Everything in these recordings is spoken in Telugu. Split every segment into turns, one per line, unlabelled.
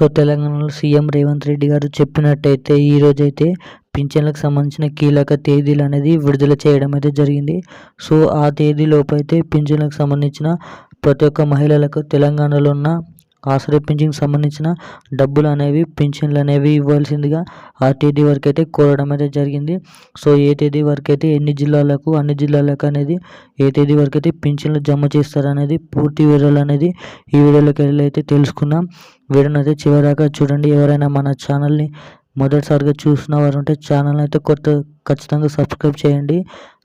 సో తెలంగాణలో సీఎం రేవంత్ రెడ్డి గారు చెప్పినట్టయితే ఈరోజైతే పింఛన్లకు సంబంధించిన కీలక తేదీలు అనేది విడుదల చేయడం అయితే జరిగింది. సో ఆ తేదీలోపు అయితే పింఛన్లకు సంబంధించిన ప్రతి ఒక్క మహిళలకు తెలంగాణలో ఉన్న ఆసరా పింఛన్కి సంబంధించిన డబ్బులు అనేవి పింఛన్లు అనేవి ఇవ్వాల్సిందిగా ఆ తేదీ వరకు అయితే కోరడం అయితే జరిగింది. సో ఏ తేదీ వరకు అయితే ఎన్ని జిల్లాలకు అన్ని జిల్లాలకు అనేది ఏ తేదీ వరకు అయితే పింఛన్లు జమ చేస్తారనేది పూర్తి వివరాలు అనేది ఈ వీడియోలోకి వెళ్ళి అయితే తెలుసుకున్నాం వీడియోని అయితే చివరిదాకా చూడండి. ఎవరైనా మన ఛానల్ని మొదటిసారిగా చూసిన వారు ఉంటే ఛానల్ అయితే కొత్త ఖచ్చితంగా సబ్స్క్రైబ్ చేయండి.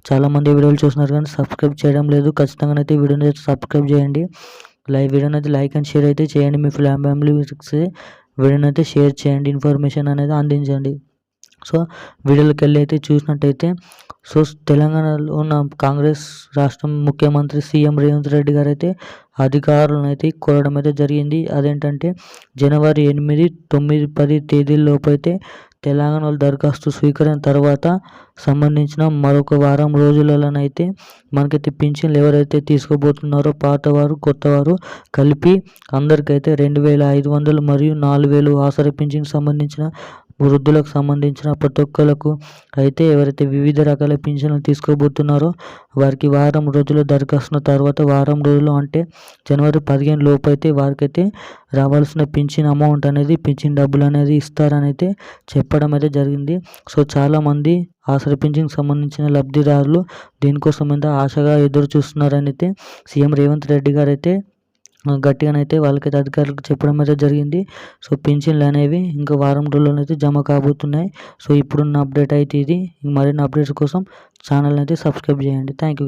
చాలామంది వీడియోలు చూస్తున్నారు కానీ సబ్స్క్రైబ్ చేయడం లేదు. ఖచ్చితంగా అయితే వీడియోని అయితే సబ్స్క్రైబ్ చేయండి. లైవ్ వీడియోని అయితే లైక్ అండ్ షేర్ అయితే చేయండి. మీ ఫ్యామిలీ వీడియోని అయితే షేర్ చేయండి. ఇన్ఫర్మేషన్ అనేది అందించండి. సో వీడియోలోకి వెళ్ళి అయితే చూసినట్టయితే సో తెలంగాణలో ఉన్న కాంగ్రెస్ రాష్ట్రం ముఖ్యమంత్రి సీఎం రేవంత్ రెడ్డి గారు అయితే అధికారులను అయితే కోరడం అయితే జరిగింది. అదేంటంటే జనవరి ఎనిమిది తొమ్మిది పది తేదీల్లోపు అయితే తెలంగాణలో దరఖాస్తు స్వీకరణ తర్వాత సంబంధించిన మరొక వారం రోజులలోనైతే మనకైతే పింఛన్లు ఎవరైతే తీసుకోబోతున్నారో పాతవారు కొత్తవారు కలిపి అందరికైతే రెండు వేల ఐదు వందలు మరియు నాలుగు వేలు ఆసర పింఛన్కి సంబంధించిన వృద్ధులకు సంబంధించిన ప్రతి ఒక్కరికి అయితే ఎవరైతే వివిధ రకాల పింఛన్లు తీసుకోబోతున్నారో వారికి వారం రోజులు దరఖాస్తున్న తర్వాత వారం రోజులు అంటే జనవరి పదిహేను లోపు అయితే వారికైతే రావాల్సిన పింఛన్ అమౌంట్ అనేది పింఛన్ డబ్బులు అనేది ఇస్తారని అయితే చెప్పడం అయితే జరిగింది. సో చాలామంది ఆసరా పింఛన్కి సంబంధించిన లబ్ధిదారులు దీనికోసం మీద ఆశగా ఎదురు చూస్తున్నారని అయితే సీఎం రేవంత్ రెడ్డి గారు అయితే గట్టిగానైతే వాళ్ళకైతే అధికారులకు చెప్పడం అయితే జరిగింది. సో పింఛన్లు అనేవి ఇంకా వారం రోజుల్లోనైతే జమ కాబోతున్నాయి. సో ఇప్పుడున్న అప్డేట్ అయితే ఇది. మరిన్ని అప్డేట్స్ కోసం ఛానల్ అయితే సబ్స్క్రైబ్ చేయండి. Thank you